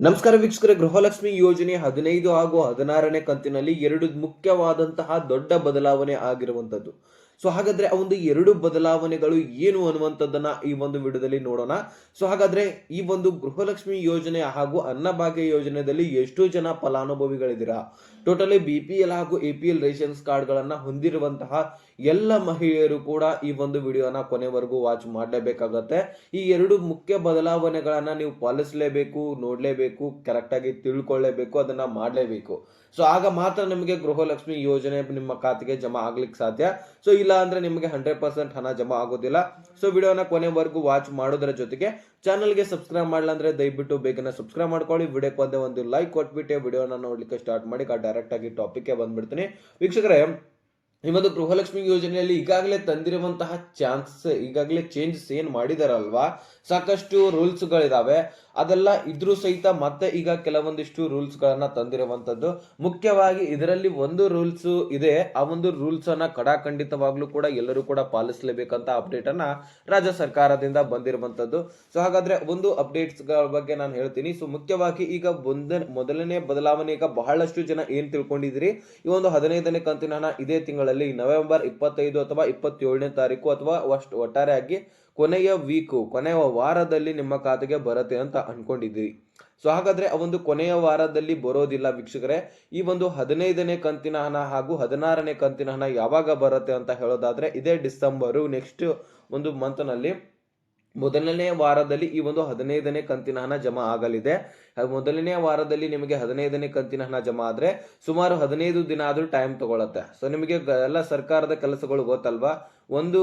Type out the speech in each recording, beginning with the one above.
ನಮಸ್ಕಾರ ವೀಕ್ಷಕರ, ಗೃಹಲಕ್ಷ್ಮಿ ಯೋಜನೆ ಹದಿನೈದು ಹಾಗೂ ಹದಿನಾರನೇ ಕಂತಿನಲ್ಲಿ ಎರಡು ಮುಖ್ಯವಾದಂತಹ ದೊಡ್ಡ ಬದಲಾವಣೆ ಆಗಿರುವಂತದ್ದು ಸೊ ಹಾಗಾದ್ರೆ ಆ ಒಂದು ಎರಡು ಬದಲಾವಣೆಗಳು ಏನು ಅನ್ನುವಂಥದ್ದನ್ನ ಈ ಒಂದು ವಿಡಿಯೋದಲ್ಲಿ ನೋಡೋಣ. ಸೊ ಹಾಗಾದ್ರೆ ಈ ಒಂದು ಗೃಹಲಕ್ಷ್ಮಿ ಯೋಜನೆ ಹಾಗೂ ಅನ್ನಭಾಗ್ಯ ಯೋಜನೆಯಲ್ಲಿ ಎಷ್ಟು ಜನ ಫಲಾನುಭವಿಗಳಿದ್ದೀರಾ? ಟೋಟಲಿ ಬಿ ಪಿ ಎಲ್ ಹಾಗೂ ಎ ಪಿ ಎಲ್ ರೇಷನ್ಸ್ ಕಾರ್ಡ್ಗಳನ್ನ ಹೊಂದಿರುವಂತಹ ಎಲ್ಲ ಮಹಿಳೆಯರು ಕೂಡ ಈ ಒಂದು ವಿಡಿಯೋನ ಕೊನೆವರೆಗೂ ವಾಚ್ ಮಾಡಲೇಬೇಕಾಗತ್ತೆ. ಈ ಎರಡು ಮುಖ್ಯ ಬದಲಾವಣೆಗಳನ್ನ ನೀವು ಪಾಲಿಸಲೇಬೇಕು, ನೋಡಲೇಬೇಕು ಕರೆಕ್ಟಾಗಿ ತಿಳ್ಕೊಳ್ಳೇಬೇಕು, ಅದನ್ನ ಮಾಡಲೇಬೇಕು. ಸೊ ಆಗ ಮಾತ್ರ ನಿಮಗೆ ಗೃಹಲಕ್ಷ್ಮಿ ಯೋಜನೆ ನಿಮ್ಮ ಖಾತೆಗೆ ಜಮಾ ಆಗ್ಲಿಕ್ಕೆ ಸಾಧ್ಯ. ಸೊ ಇಲ್ಲ ಅಂದ್ರೆ ನಿಮಗೆ ಹಂಡ್ರೆಡ್ ಪರ್ಸೆಂಟ್ ಹಣ ಜಮಾ ಆಗೋದಿಲ್ಲ. ಸೊ ವಿಡಿಯೋನ ಕೊನೆವರೆಗೂ ವಾಚ್ ಮಾಡೋದ್ರ ಜೊತೆಗೆ ಚಾನಲ್ಗೆ ಸಬ್ಸ್ಕ್ರೈಬ್ ಮಾಡಲ್ಲ ಅಂದ್ರೆ ದಯವಿಟ್ಟು ಬೇಗನೆ ಸಬ್ಸ್ಕ್ರೈಬ್ ಮಾಡ್ಕೊಳ್ಳಿ. ವಿಡಿಯೋಕ್ಕೆ ಒಂದೇ ಒಂದು ಲೈಕ್ ಕೊಟ್ಬಿಟ್ಟು, ವಿಡಿಯೋನ ನೋಡ್ಲಿಕ್ಕೆ ಸ್ಟಾರ್ಟ್ ಮಾಡಿ ಡೈರೆಕ್ಟ್ ಆಗಿ ಟಾಪಿಕ್ಗೆ ಬಂದ್ಬಿಡ್ತೀನಿ. ವೀಕ್ಷಕರೇ ಈ ಒಂದು ಗೃಹಲಕ್ಷ್ಮಿ ಯೋಜನೆಯಲ್ಲಿ ಈಗಾಗಲೇ ತಂದಿರುವಂತಹ ಚಾನ್ಸ್ ಈಗಾಗಲೇ ಚೇಂಜಸ್ ಏನು ಮಾಡಿದಾರಲ್ವಾ? ಸಾಕಷ್ಟು ರೂಲ್ಸ್ ಗಳಿದಾವೆ ಅದೆಲ್ಲ ಇದ್ರೂ ಸಹಿತ ಮತ್ತೆ ಈಗ ಕೆಲವೊಂದಿಷ್ಟು ರೂಲ್ಸ್ ತಂದಿರುವಂಥದ್ದು. ಮುಖ್ಯವಾಗಿ ಇದರಲ್ಲಿ ಒಂದು ರೂಲ್ಸ್ ಇದೆ. ಆ ಒಂದು ರೂಲ್ಸ್ ಅನ್ನ ಕಡಾಖಂಡಿತವಾಗ್ಲೂ ಕೂಡ ಎಲ್ಲರೂ ಕೂಡ ಪಾಲಿಸಲೇಬೇಕಂತ ಅಪ್ಡೇಟ್ ಅನ್ನ ರಾಜ್ಯ ಸರ್ಕಾರದಿಂದ ಬಂದಿರುವಂತದ್ದು ಸೊ ಹಾಗಾದ್ರೆ ಒಂದು ಅಪ್ಡೇಟ್ಸ್ಗಳ ಬಗ್ಗೆ ನಾನು ಹೇಳ್ತೀನಿ. ಸೊ ಮುಖ್ಯವಾಗಿ ಈಗ ಒಂದ, ಮೊದಲನೇ ಬದಲಾವಣೆ, ಈಗ ಬಹಳಷ್ಟು ಜನ ಏನ್ ತಿಳ್ಕೊಂಡಿದ್ರಿ ಈ ಒಂದು ಹದಿನೈದನೇ ಕಂತಿನ ಇದೇ ತಿಂಗಳಲ್ಲಿ ನವೆಂಬರ್ ಇಪ್ಪತ್ತೈದು ಅಥವಾ ಇಪ್ಪತ್ತೇಳನೇ ತಾರೀಕು ಅಥವಾ ಅಷ್ಟು ಒಟ್ಟಾರೆಯಾಗಿ ಕೊನೆಯ ವೀಕು ಕೊನೆಯ ವಾರದಲ್ಲಿ ನಿಮ್ಮ ಖಾತೆಗೆ ಬರುತ್ತೆ ಅಂತ ಅನ್ಕೊಂಡಿದ್ದೀರಿ. ಸೊ ಹಾಗಾದ್ರೆ ಆ ಒಂದು ಕೊನೆಯ ವಾರದಲ್ಲಿ ಬರೋದಿಲ್ಲ ವೀಕ್ಷಕರೇ. ಈ ಒಂದು ಹದಿನೈದನೇ ಕಂತಿನ ಹಣ ಹಾಗೂ ಹದಿನಾರನೇ ಕಂತಿನ ಹಣ ಯಾವಾಗ ಬರುತ್ತೆ ಅಂತ ಹೇಳೋದಾದ್ರೆ ಇದೇ ಡಿಸೆಂಬರು ನೆಕ್ಸ್ಟ್ ಒಂದು ಮಂತ್ನಲ್ಲಿ ಮೊದಲನೇ ವಾರದಲ್ಲಿ ಈ ಒಂದು ಹದಿನೈದನೇ ಕಂತಿನ ಹಣ ಜಮಾ ಆಗಲಿದೆ. ಮೊದಲನೇ ವಾರದಲ್ಲಿ ನಿಮಗೆ ಹದಿನೈದನೇ ಕಂತಿನ ಹಣ ಜಮಾ ಆದರೆ ಸುಮಾರು ಹದಿನೈದು ದಿನ ಆದರೂ ಟೈಮ್ ತಗೊಳತ್ತೆ. ಸೊ ನಿಮಗೆ ಎಲ್ಲ ಸರ್ಕಾರದ ಕೆಲಸಗಳು ಗೊತ್ತಲ್ವಾ? ಒಂದು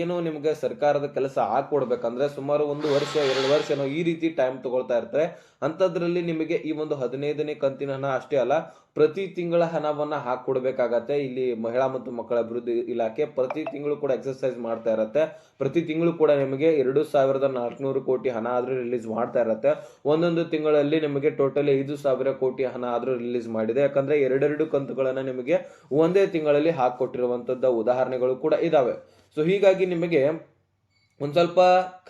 ಏನು ನಿಮಗೆ ಸರ್ಕಾರದ ಕೆಲಸ ಹಾಕೊಡ್ಬೇಕಂದ್ರೆ ಸುಮಾರು ಒಂದು ವರ್ಷ, ಎರಡು ವರ್ಷನೋ ಈ ರೀತಿ ಟೈಮ್ ತಗೊಳ್ತಾ ಇರ್ತಾರೆ. ಅಂಥದ್ರಲ್ಲಿ ನಿಮಗೆ ಈ ಒಂದು ಹದಿನೈದನೇ ಕಂತಿನ ಹಣ ಅಷ್ಟೇ ಅಲ್ಲ, ಪ್ರತಿ ತಿಂಗಳ ಹಣವನ್ನು ಹಾಕೊಡ್ಬೇಕಾಗತ್ತೆ ಇಲ್ಲಿ ಮಹಿಳಾ ಮತ್ತು ಮಕ್ಕಳ ಅಭಿವೃದ್ಧಿ ಇಲಾಖೆ ಪ್ರತಿ ತಿಂಗಳು ಕೂಡ ಎಕ್ಸರ್ಸೈಸ್ ಮಾಡ್ತಾ ಇರತ್ತೆ. ಪ್ರತಿ ತಿಂಗಳು ಕೂಡ ನಿಮಗೆ ಎರಡು ಸಾವಿರದ ನಾಲ್ಕುನೂರು ಕೋಟಿ ಹಣ ಆದರೂ ರಿಲೀಸ್ ಮಾಡ್ತಾ ಇರತ್ತೆ. ಒಂದೊಂದು ತಿಂಗಳಲ್ಲಿ ನಿಮಗೆ ಟೋಟಲ್ ಐದು ಸಾವಿರ ಕೋಟಿ ಹಣ ಆದರೂ ರಿಲೀಸ್ ಮಾಡಿದೆ. ಯಾಕಂದ್ರೆ ಎರಡೆರಡು ಕಂತುಗಳನ್ನು ನಿಮಗೆ ಒಂದೇ ತಿಂಗಳಲ್ಲಿ ಹಾಕಿಕೊಟ್ಟಿರುವಂಥದ್ದು ಉದಾಹರಣೆಗಳು ಕೂಡ ಇದಾವೆ. ಸೊ ಹೀಗಾಗಿ ನಿಮಗೆ ಒಂದ್ ಸ್ವಲ್ಪ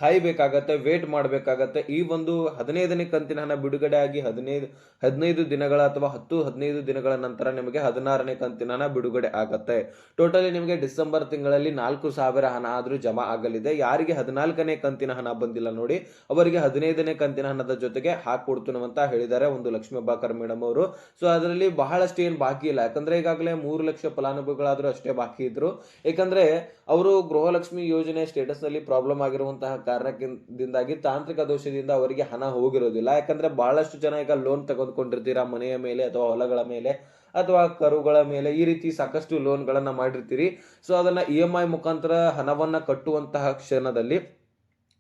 ಕಾಯಬೇಕಾಗತ್ತೆ ವೇಟ್ ಮಾಡಬೇಕಾಗತ್ತೆ. ಈ ಒಂದು ಹದಿನೈದನೇ ಕಂತಿನ ಹಣ ಬಿಡುಗಡೆ ಆಗಿ ಹದಿನೈದು ಹದಿನೈದು ದಿನಗಳ ಅಥವಾ ಹತ್ತು, ಹದಿನೈದು ದಿನಗಳ ನಂತರ ನಿಮಗೆ ಹದಿನಾರನೇ ಕಂತಿನ ಹಣ ಬಿಡುಗಡೆ ಆಗತ್ತೆ. ಟೋಟಲಿ ನಿಮಗೆ ಡಿಸೆಂಬರ್ ತಿಂಗಳಲ್ಲಿ ನಾಲ್ಕು ಸಾವಿರ ಹಣ ಆದ್ರೂ ಜಮಾ ಆಗಲಿದೆ. ಯಾರಿಗೆ ಹದಿನಾಲ್ಕನೇ ಕಂತಿನ ಹಣ ಬಂದಿಲ್ಲ ನೋಡಿ, ಅವರಿಗೆ ಹದಿನೈದನೇ ಕಂತಿನ ಹಣದ ಜೊತೆಗೆ ಹಾಕೊಡ್ತೀನಿ ಅಂತ ಹೇಳಿದ್ದಾರೆ ಒಂದು ಲಕ್ಷ್ಮೀ ಬಾಕರ್ ಮೇಡಮ್ ಅವರು. ಸೊ ಅದರಲ್ಲಿ ಬಹಳಷ್ಟು ಏನು ಬಾಕಿ ಇಲ್ಲ. ಯಾಕಂದ್ರೆ ಈಗಾಗಲೇ ಮೂರು ಲಕ್ಷ ಫಲಾನುಭವಿಗಳಾದರೂ ಅಷ್ಟೇ ಬಾಕಿ ಇದ್ರು. ಯಾಕಂದ್ರೆ ಅವರು ಗೃಹಲಕ್ಷ್ಮಿ ಯೋಜನೆ ಸ್ಟೇಟಸ್ನಲ್ಲಿ ಪ್ರಾಬ್ಲಮ್ ಆಗಿರುವಂತಹ ಕಾರಣದಿಂದಾಗಿ ತಾಂತ್ರಿಕ ದೋಷದಿಂದ ಅವರಿಗೆ ಹಣ ಹೋಗಿರೋದಿಲ್ಲ. ಯಾಕಂದ್ರೆ ಬಹಳಷ್ಟು ಜನ ಈಗ ಲೋನ್ ತಗೊಂಡ್ಕೊಂಡಿರ್ತೀರಾ ಮನೆಯ ಮೇಲೆ ಅಥವಾ ಹೊಲಗಳ ಮೇಲೆ ಅಥವಾ ಕರುಗಳ ಮೇಲೆ ಈ ರೀತಿ ಸಾಕಷ್ಟು ಲೋನ್ಗಳನ್ನು ಮಾಡಿರ್ತೀರಿ. ಸೊ ಅದನ್ನ ಇ ಎಂ ಐ ಮುಖಾಂತರ ಹಣವನ್ನ ಕಟ್ಟುವಂತಹ ಕ್ಷಣದಲ್ಲಿ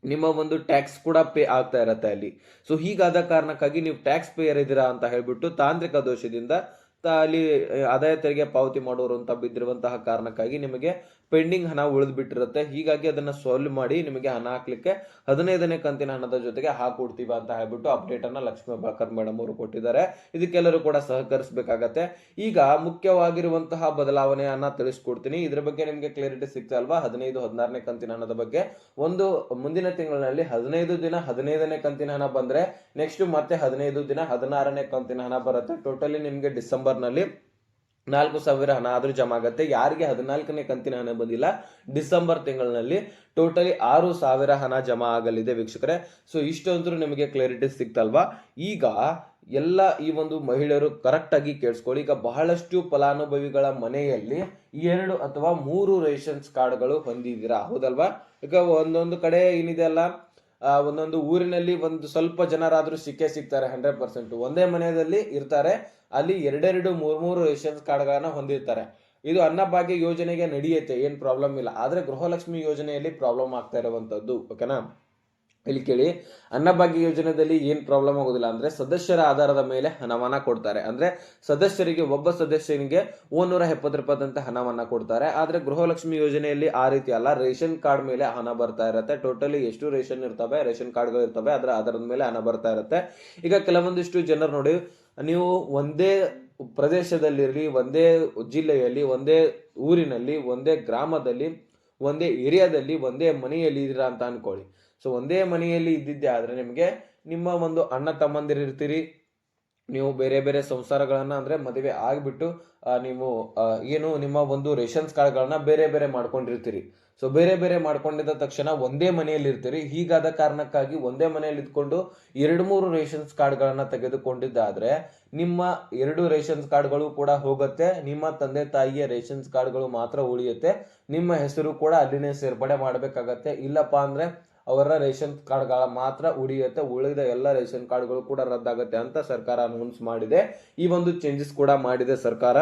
ನಿಮ್ಮ ಒಂದು ಟ್ಯಾಕ್ಸ್ ಕೂಡ ಪೇ ಆಗ್ತಾ ಇರತ್ತೆ ಅಲ್ಲಿ. ಸೊ ಹೀಗಾದ ಕಾರಣಕ್ಕಾಗಿ ನೀವು ಟ್ಯಾಕ್ಸ್ ಪೇಯರ್ ಇದ್ದೀರಾ ಅಂತ ಹೇಳ್ಬಿಟ್ಟು ತಾಂತ್ರಿಕ ದೋಷದಿಂದ ಅಲ್ಲಿ ಆದಾಯ ತೆರಿಗೆ ಪಾವತಿ ಮಾಡೋರು ಅಂತ ಬಿದ್ದಿರುವಂತಹ ಕಾರಣಕ್ಕಾಗಿ ನಿಮಗೆ ಪೆಂಡಿಂಗ್ ಹಣ ಉಳಿದ್ಬಿಟ್ಟಿರುತ್ತೆ. ಹೀಗಾಗಿ ಅದನ್ನ ಸಾಲ್ವ್ ಮಾಡಿ ನಿಮಗೆ ಹಣ ಹಾಕ್ಲಿಕ್ಕೆ ಹದಿನೈದನೇ ಕಂತಿನ ಹಣದ ಜೊತೆಗೆ ಹಾಕೊಡ್ತೀವ ಅಂತ ಹೇಳ್ಬಿಟ್ಟು ಅಪ್ಡೇಟ್ ಅನ್ನ ಲಕ್ಷ್ಮೀ ಬಾಕರ್ ಮೇಡಮ್ ಅವರು ಕೊಟ್ಟಿದ್ದಾರೆ. ಇದಕ್ಕೆಲ್ಲರೂ ಕೂಡ ಸಹಕರಿಸಬೇಕಾಗತ್ತೆ. ಈಗ ಮುಖ್ಯವಾಗಿರುವಂತಹ ಬದಲಾವಣೆಯನ್ನ ತಿಳಿಸ್ಕೊಡ್ತೀನಿ. ಇದ್ರ ಬಗ್ಗೆ ನಿಮಗೆ ಕ್ಲಾರಿಟಿ ಸಿಗ್ತಾ ಅಲ್ವಾ ಹದಿನೈದು, ಹದಿನಾರನೇ ಕಂತಿನ ಹಣದ ಬಗ್ಗೆ. ಒಂದು ಮುಂದಿನ ತಿಂಗಳಿನಲ್ಲಿ ಹದಿನೈದು ದಿನ ಹದಿನೈದನೇ ಕಂತಿನ ಹಣ ಬಂದ್ರೆ ನೆಕ್ಸ್ಟ್ ಮತ್ತೆ ಹದಿನೈದು ದಿನ ಹದಿನಾರನೇ ಕಂತಿನ ಹಣ ಬರುತ್ತೆ. ಟೋಟಲಿ ನಿಮಗೆ ಡಿಸೆಂಬರ್ನಲ್ಲಿ. ನಾಲ್ಕು ಸಾವಿರ ಹಣ ಆದರೂ ಜಮಾ ಆಗುತ್ತೆ. ಯಾರಿಗೆ ಹದಿನಾಲ್ಕನೇ ಕಂತಿನ ಹಣ ಬಂದಿಲ್ಲ, ಡಿಸೆಂಬರ್ ತಿಂಗಳಿನಲ್ಲಿ ಟೋಟಲಿ ಆರು ಸಾವಿರ ಹಣ ಜಮಾ ಆಗಲಿದೆ ವೀಕ್ಷಕರೇ. ಸೊ ಇಷ್ಟೊಂದ್ರೂ ನಿಮಗೆ ಕ್ಲಾರಿಟಿ ಸಿಗ್ತಲ್ವಾ? ಈಗ ಎಲ್ಲ ಈ ಒಂದು ಮಹಿಳೆಯರು ಕರೆಕ್ಟ್ ಆಗಿ ಕೇಳಿಸ್ಕೊಳ್ಳಿ. ಈಗ ಬಹಳಷ್ಟು ಫಲಾನುಭವಿಗಳ ಮನೆಯಲ್ಲಿ ಎರಡು ಅಥವಾ ಮೂರು ರೇಷನ್ಸ್ ಕಾರ್ಡ್ಗಳು ಹೊಂದಿದ್ದೀರಾ? ಹೌದಲ್ವಾ? ಈಗ ಒಂದೊಂದು ಕಡೆ ಏನಿದೆ ಅಲ್ಲ? ಒಂದೊಂದು ಊರಿನಲ್ಲಿ ಒಂದು ಸ್ವಲ್ಪ ಜನರಾದರೂ ಸಿಕ್ಕೇ ಸಿಗ್ತಾರೆ ಹಂಡ್ರೆಡ್ ಪರ್ಸೆಂಟ್ ಒಂದೇ ಮನೆಯಲ್ಲಿ ಇರ್ತಾರೆ, ಅಲ್ಲಿ ಎರಡೆರಡು ಮೂರ್ ಮೂರು ರೇಷನ್ಸ್ ಕಾರ್ಡ್ಗಳನ್ನ ಹೊಂದಿರ್ತಾರೆ. ಇದು ಅನ್ನಭಾಗ್ಯ ಯೋಜನೆಗೆ ನಡೆಯುತ್ತೆ, ಏನ್ ಪ್ರಾಬ್ಲಮ್ ಇಲ್ಲ. ಆದ್ರೆ ಗೃಹಲಕ್ಷ್ಮಿ ಯೋಜನೆಯಲ್ಲಿ ಪ್ರಾಬ್ಲಮ್ ಆಗ್ತಾ ಇರುವಂತದ್ದು ಓಕೆನಾ ಇಲ್ಲಿ ಕೇಳಿ ಅನ್ನಭಾಗ್ಯ ಯೋಜನೆಯಲ್ಲಿ ಏನ್ ಪ್ರಾಬ್ಲಮ್ ಆಗೋದಿಲ್ಲ ಅಂದ್ರೆ ಸದಸ್ಯರ ಆಧಾರದ ಮೇಲೆ ಹಣವನ್ನ ಕೊಡ್ತಾರೆ. ಅಂದ್ರೆ ಸದಸ್ಯರಿಗೆ ಒಬ್ಬ ಸದಸ್ಯನಿಗೆ ಒಂದೂರ ಎಪ್ಪತ್ತು ರೂಪಾಯಿದಂತೆ ಹಣವನ್ನ ಕೊಡ್ತಾರೆ. ಆದ್ರೆ ಗೃಹಲಕ್ಷ್ಮಿ ಯೋಜನೆಯಲ್ಲಿ ಆ ರೀತಿ ಅಲ್ಲ. ರೇಷನ್ ಕಾರ್ಡ್ ಮೇಲೆ ಹಣ ಬರ್ತಾ ಇರುತ್ತೆ. ಟೋಟಲಿ ಎಷ್ಟು ರೇಷನ್ ಇರ್ತವೆ? ರೇಷನ್ ಕಾರ್ಡ್ಗಳು ಇರ್ತವೆ. ಅದರ ಆಧಾರದ ಮೇಲೆ ಹಣ ಬರ್ತಾ ಇರುತ್ತೆ. ಈಗ ಕೆಲವೊಂದಿಷ್ಟು ಜನರು ನೋಡಿ, ನೀವು ಒಂದೇ ಪ್ರದೇಶದಲ್ಲಿರಲಿ, ಒಂದೇ ಜಿಲ್ಲೆಯಲ್ಲಿ, ಒಂದೇ ಊರಿನಲ್ಲಿ, ಒಂದೇ ಗ್ರಾಮದಲ್ಲಿ, ಒಂದೇ ಏರಿಯಾದಲ್ಲಿ, ಒಂದೇ ಮನೆಯಲ್ಲಿ ಇದ್ದೀರಾ ಅಂತ ಅನ್ಕೊಳ್ಳಿ. ಸೊ ಒಂದೇ ಮನೆಯಲ್ಲಿ ಇದ್ದಿದ್ದೆ, ಆದ್ರೆ ನಿಮಗೆ ನಿಮ್ಮ ಒಂದು ಅಣ್ಣ ತಮ್ಮಂದಿರು ಇರ್ತೀರಿ. ನೀವು ಬೇರೆ ಬೇರೆ ಸಂಸಾರಗಳನ್ನ ಅಂದ್ರೆ ಮದುವೆ ಆಗಿಬಿಟ್ಟು ನೀವು ಏನು ನಿಮ್ಮ ಒಂದು ರೇಷನ್ಸ್ ಕಾರ್ಡ್ಗಳನ್ನ ಬೇರೆ ಬೇರೆ ಮಾಡ್ಕೊಂಡಿರ್ತೀರಿ. ಸೊ ಬೇರೆ ಬೇರೆ ಮಾಡ್ಕೊಂಡಿದ್ದ ತಕ್ಷಣ ಒಂದೇ ಮನೆಯಲ್ಲಿ ಇರ್ತೀರಿ. ಹೀಗಾದ ಕಾರಣಕ್ಕಾಗಿ ಒಂದೇ ಮನೆಯಲ್ಲಿ ಇದ್ಕೊಂಡು ಎರಡು ಮೂರು ರೇಷನ್ಸ್ ಕಾರ್ಡ್ಗಳನ್ನು ತೆಗೆದುಕೊಂಡಿದ್ದಾದರೆ ನಿಮ್ಮ ಎರಡು ರೇಷನ್ಸ್ ಕಾರ್ಡ್ಗಳು ಕೂಡ ಹೋಗುತ್ತೆ, ನಿಮ್ಮ ತಂದೆ ತಾಯಿಯ ರೇಷನ್ಸ್ ಕಾರ್ಡ್ಗಳು ಮಾತ್ರ ಉಳಿಯುತ್ತೆ, ನಿಮ್ಮ ಹೆಸರು ಕೂಡ ಅಲ್ಲಿನೇ ಸೇರ್ಪಡೆ ಮಾಡಬೇಕಾಗತ್ತೆ. ಇಲ್ಲಪ್ಪ ಅಂದ್ರೆ ಅವರ ರೇಷನ್ ಕಾರ್ಡ್ಗಳ ಮಾತ್ರ ಉಳಿಯುತ್ತೆ, ಉಳಿದ ಎಲ್ಲ ರೇಷನ್ ಕಾರ್ಡ್ಗಳು ಕೂಡ ರದ್ದಾಗುತ್ತೆ ಅಂತ ಸರ್ಕಾರ ಅನೌನ್ಸ್ ಮಾಡಿದೆ. ಈ ಒಂದು ಚೇಂಜಸ್ ಕೂಡ ಮಾಡಿದೆ ಸರ್ಕಾರ.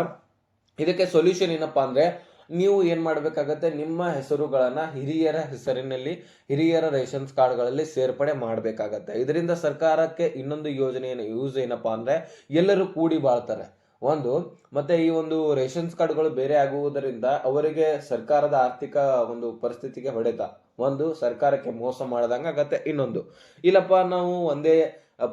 ಇದಕ್ಕೆ ಸೊಲ್ಯೂಷನ್ ಏನಪ್ಪಾ ಅಂದ್ರೆ, ನೀವು ಏನ್ ಮಾಡ್ಬೇಕಾಗತ್ತೆ, ನಿಮ್ಮ ಹೆಸರುಗಳನ್ನ ಹಿರಿಯರ ಹೆಸರಿನಲ್ಲಿ, ಹಿರಿಯರ ರೇಷನ್ಸ್ ಕಾರ್ಡ್ಗಳಲ್ಲಿ ಸೇರ್ಪಡೆ ಮಾಡಬೇಕಾಗತ್ತೆ. ಇದರಿಂದ ಸರ್ಕಾರಕ್ಕೆ ಇನ್ನೊಂದು ಯೋಜನೆಯನ್ನು ಯೂಸ್ ಏನಪ್ಪಾ ಅಂದ್ರೆ, ಎಲ್ಲರೂ ಕೂಡಿ ಬಾಳ್ತಾರೆ. ಒಂದು, ಮತ್ತೆ ಈ ಒಂದು ರೇಷನ್ಸ್ ಕಾರ್ಡ್ಗಳು ಬೇರೆ ಆಗುವುದರಿಂದ ಅವರಿಗೆ ಸರ್ಕಾರದ ಆರ್ಥಿಕ ಒಂದು ಪರಿಸ್ಥಿತಿಗೆ ಹೊಡೆತ. ಒಂದು, ಸರ್ಕಾರಕ್ಕೆ ಮೋಸ ಮಾಡದಂಗ ಆಗತ್ತೆ. ಇನ್ನೊಂದು, ಇಲ್ಲಪ್ಪ, ನಾವು ಒಂದೇ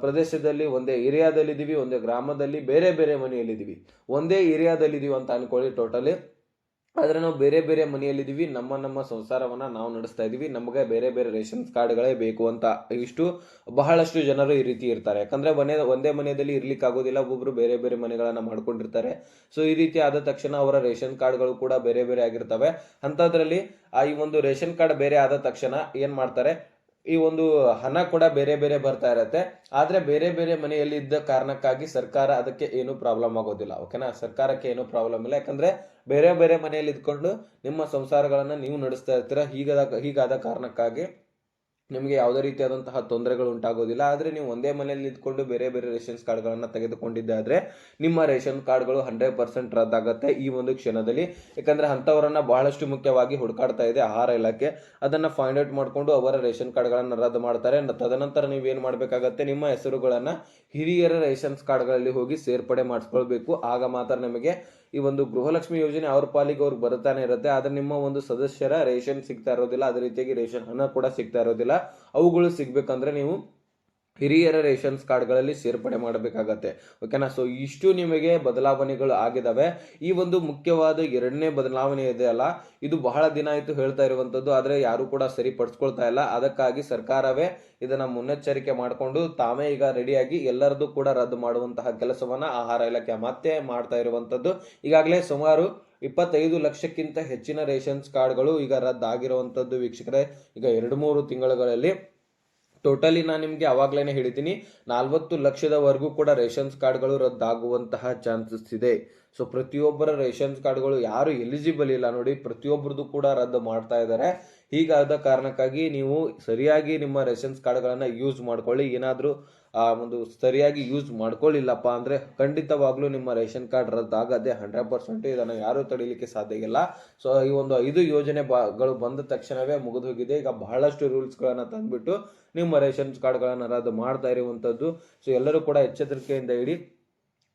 ಪ್ರದೇಶದಲ್ಲಿ, ಒಂದೇ ಏರಿಯಾದಲ್ಲಿದ್ದೀವಿ, ಒಂದೇ ಗ್ರಾಮದಲ್ಲಿ ಬೇರೆ ಬೇರೆ ಮನೆಯಲ್ಲಿದ್ದೀವಿ. ಒಂದೇ ಏರಿಯಾದಲ್ಲಿದ್ದೀವಿ ಅಂತ ಅನ್ಕೊಳ್ಳಿ ಟೋಟಲಿ ಆದ್ರೆ ನಾವು ಬೇರೆ ಬೇರೆ ಮನೆಯಲ್ಲಿದ್ದೀವಿ, ನಮ್ಮ ನಮ್ಮ ಸಂಸಾರವನ್ನು ನಾವು ನಡೆಸ್ತಾ ಇದ್ದೀವಿ ನಮಗೆ ಬೇರೆ ಬೇರೆ ರೇಷನ್ ಕಾರ್ಡ್ಗಳೇ ಬೇಕು ಅಂತ ಇಷ್ಟು ಬಹಳಷ್ಟು ಜನರು ಈ ರೀತಿ ಇರ್ತಾರೆ. ಯಾಕಂದರೆ ಮನೆ, ಒಂದೇ ಮನೆಯಲ್ಲಿ ಇರ್ಲಿಕ್ಕೆ ಆಗೋದಿಲ್ಲ, ಒಬ್ಬೊಬ್ರು ಬೇರೆ ಬೇರೆ ಮನೆಗಳನ್ನು ಮಾಡ್ಕೊಂಡಿರ್ತಾರೆ. ಸೊ ಈ ರೀತಿ ಆದ ತಕ್ಷಣ ಅವರ ರೇಷನ್ ಕಾರ್ಡ್ಗಳು ಕೂಡ ಬೇರೆ ಬೇರೆ ಆಗಿರ್ತವೆ. ಅಂಥದ್ರಲ್ಲಿ ಆ ಈ ಒಂದು ರೇಷನ್ ಕಾರ್ಡ್ ಬೇರೆ ಆದ ತಕ್ಷಣ ಏನು ಮಾಡ್ತಾರೆ? ಈ ಒಂದು ಹಣ ಕೂಡ ಬೇರೆ ಬೇರೆ ಬರ್ತಾ ಇರತ್ತೆ. ಆದ್ರೆ ಬೇರೆ ಬೇರೆ ಮನೆಯಲ್ಲಿ ಇದ್ದ ಕಾರಣಕ್ಕಾಗಿ ಸರ್ಕಾರ ಅದಕ್ಕೆ ಏನು ಪ್ರಾಬ್ಲಮ್ ಆಗೋದಿಲ್ಲ. ಓಕೆನಾ? ಸರ್ಕಾರಕ್ಕೆ ಏನು ಪ್ರಾಬ್ಲಮ್ ಇಲ್ಲ. ಯಾಕಂದ್ರೆ ಬೇರೆ ಬೇರೆ ಮನೆಯಲ್ಲಿ ಇದ್ಕೊಂಡು ನಿಮ್ಮ ಸಂಸಾರಗಳನ್ನ ನೀವು ನಡೆಸ್ತಾ ಇರ್ತೀರ. ಹೀಗಾದ ಹೀಗಾದ ಕಾರಣಕ್ಕಾಗಿ ನಿಮಗೆ ಯಾವುದೇ ರೀತಿಯಾದಂತಹ ತೊಂದರೆಗಳು ಉಂಟಾಗೋದಿಲ್ಲ. ಆದರೆ ನೀವು ಒಂದೇ ಮನೆಯಲ್ಲಿ ಇದ್ಕೊಂಡು ಬೇರೆ ಬೇರೆ ರೇಷನ್ಸ್ ಕಾರ್ಡ್ಗಳನ್ನು ತೆಗೆದುಕೊಂಡಿದ್ದಾದರೆ ನಿಮ್ಮ ರೇಷನ್ ಕಾರ್ಡ್ಗಳು ಹಂಡ್ರೆಡ್ ಪರ್ಸೆಂಟ್ ರದ್ದಾಗುತ್ತೆ ಈ ಒಂದು ಕ್ಷಣದಲ್ಲಿ. ಯಾಕಂದರೆ ಅಂಥವರನ್ನು ಬಹಳಷ್ಟು ಮುಖ್ಯವಾಗಿ ಹುಡುಕಾಡ್ತಾ ಇದೆ ಆಹಾರ ಇಲಾಖೆ. ಅದನ್ನು ಫೈಂಡ್ ಔಟ್ ಮಾಡಿಕೊಂಡು ಅವರ ರೇಷನ್ ಕಾರ್ಡ್ಗಳನ್ನು ರದ್ದು ಮಾಡ್ತಾರೆ. ತದನಂತರ ನೀವೇನು ಮಾಡಬೇಕಾಗತ್ತೆ? ನಿಮ್ಮ ಹೆಸರುಗಳನ್ನು ಹಿರಿಯರ ರೇಷನ್ಸ್ ಕಾರ್ಡ್ಗಳಲ್ಲಿ ಹೋಗಿ ಸೇರ್ಪಡೆ ಮಾಡಿಸ್ಕೊಳ್ಬೇಕು. ಆಗ ಮಾತ್ರ ನಿಮಗೆ ಈ ಒಂದು ಗೃಹಲಕ್ಷ್ಮಿ ಯೋಜನೆ ಅವ್ರ ಪಾಲಿಗೆ ಅವ್ರಿಗೆ ಬರುತ್ತಾನೆ ಇರುತ್ತೆ. ಆದರೆ ನಿಮ್ಮ ಒಂದು ಸದಸ್ಯರ ರೇಷನ್ ಸಿಗ್ತಾ ಇರೋದಿಲ್ಲ. ಅದೇ ರೀತಿಯಾಗಿ ರೇಷನ್ ಹಣ ಕೂಡ ಸಿಗ್ತಾ ಇರೋದಿಲ್ಲ. ಅವುಗಳು ಸಿಗ್ಬೇಕಂದ್ರೆ ನೀವು ಹಿರಿಯರ ರೇಷನ್ಸ್ ಕಾರ್ಡ್ಗಳಲ್ಲಿ ಸೇರ್ಪಡೆ ಮಾಡಬೇಕಾಗತ್ತೆ. ಓಕೆನಾ? ಸೊ ಇಷ್ಟು ನಿಮಗೆ ಬದಲಾವಣೆಗಳು ಆಗಿದಾವೆ. ಈ ಒಂದು ಮುಖ್ಯವಾದ ಎರಡನೇ ಬದಲಾವಣೆ ಇದೆ ಅಲ್ಲ? ಇದು ಬಹಳ ದಿನ ಆಯಿತು ಹೇಳ್ತಾ ಇರುವಂಥದ್ದು ಆದರೆ ಯಾರು ಕೂಡ ಸರಿಪಡಿಸ್ಕೊಳ್ತಾ ಇಲ್ಲ. ಅದಕ್ಕಾಗಿ ಸರ್ಕಾರವೇ ಇದನ್ನು ಮುನ್ನೆಚ್ಚರಿಕೆ ಮಾಡಿಕೊಂಡು ತಾವೇ ಈಗ ರೆಡಿಯಾಗಿ ಎಲ್ಲರದು ಕೂಡ ರದ್ದು ಮಾಡುವಂತಹ ಕೆಲಸವನ್ನು ಆಹಾರ ಇಲಾಖೆ ಮತ್ತೆ ಮಾಡ್ತಾ ಇರುವಂಥದ್ದು ಈಗಾಗಲೇ ಸುಮಾರು ಇಪ್ಪತ್ತೈದು ಲಕ್ಷಕ್ಕಿಂತ ಹೆಚ್ಚಿನ ರೇಷನ್ಸ್ ಕಾರ್ಡ್ಗಳು ಈಗ ರದ್ದಾಗಿರುವಂಥದ್ದು ವೀಕ್ಷಕರೇ. ಈಗ ಎರಡು ಮೂರು ತಿಂಗಳುಗಳಲ್ಲಿ ಟೋಟಲಿ ನಾನು ನಿಮಗೆ ಅವಾಗಲೇ ಹೇಳಿದ್ದೀನಿ. ನಾಲ್ವತ್ತು ಲಕ್ಷದವರೆಗೂ ಕೂಡ ರೇಷನ್ಸ್ ಕಾರ್ಡ್ಗಳು ರದ್ದಾಗುವಂತಹ ಚಾನ್ಸಸ್ ಇದೆ. ಸೊ ಪ್ರತಿಯೊಬ್ಬರ ರೇಷನ್ಸ್ ಕಾರ್ಡ್ಗಳು ಯಾರು ಎಲಿಜಿಬಲ್ ಇಲ್ಲ ನೋಡಿ ಪ್ರತಿಯೊಬ್ಬರದು ಕೂಡ ರದ್ದು ಮಾಡ್ತಾ ಇದ್ದಾರೆ. ಹೀಗಾದ ಕಾರಣಕ್ಕಾಗಿ ನೀವು ಸರಿಯಾಗಿ ನಿಮ್ಮ ರೇಷನ್ಸ್ ಕಾರ್ಡ್ಗಳನ್ನು ಯೂಸ್ ಮಾಡ್ಕೊಳ್ಳಿ. ಏನಾದರೂ, ಆ, ಒಂದು ಸರಿಯಾಗಿ ಯೂಸ್ ಮಾಡ್ಕೊಳ್ಳಿಲ್ಲಪ್ಪ ಅಂದರೆ ಖಂಡಿತವಾಗ್ಲೂ ನಿಮ್ಮ ರೇಷನ್ ಕಾರ್ಡ್ ರದ್ದಾಗದೆ ಹಂಡ್ರೆಡ್ ಪರ್ಸೆಂಟ್ ಇದನ್ನು ಯಾರೂ ತಡೀಲಿಕ್ಕೆ ಸಾಧ್ಯ ಇಲ್ಲ. ಸೊ ಈ ಒಂದು ಐದು ಯೋಜನೆ ಬಾಗಳು ಬಂದ ತಕ್ಷಣವೇ ಮುಗಿದು ಹೋಗಿದೆ ಈಗ ಬಹಳಷ್ಟು ರೂಲ್ಸ್ಗಳನ್ನು ತಂದುಬಿಟ್ಟು ನಿಮ್ಮ ರೇಷನ್ ಕಾರ್ಡ್ಗಳನ್ನು ರದ್ದು ಮಾಡ್ತಾ ಇರುವಂಥದ್ದು ಸೊ ಎಲ್ಲರೂ ಕೂಡ ಎಚ್ಚರಿಕೆಯಿಂದ ಇಡಿ.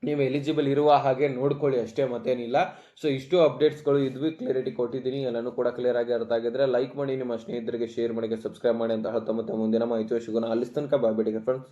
ನೀವು ಎಲಿಜಿಬಲ್ ಇರುವ ಹಾಗೆ ನೋಡ್ಕೊಳ್ಳಿ, ಅಷ್ಟೇ ಮತ್ತೇನಿಲ್ಲ. ಸೊ ಇಷ್ಟು ಅಪ್ಡೇಟ್ಸ್ಗಳು ಇದ್ವಿ ಕ್ಲಿಯರಿಟಿ ಕೊಟ್ಟಿದ್ದೀನಿ. ಎಲ್ಲನೂ ಕೂಡ ಕ್ಲಿಯರ್ ಆಗಿ ಅರ್ಥ ಆಗಿದ್ರೆ ಲೈಕ್ ಮಾಡಿ, ನಿಮ್ಮ ಸ್ನೇಹಿತರಿಗೆ ಶೇರ್ ಮಾಡಿ ಸಬ್ಸ್ಕ್ರೈಬ್ ಮಾಡಿ ಅಂತ ಹೇಳ್ತಾ ಮತ್ತೆ ಮುಂದಿನ ಮಾಹಿತಿ ಸಿಗೋಣ. ಅಲ್ಲಿ ತನಕ ಫ್ರೆಂಡ್ಸ್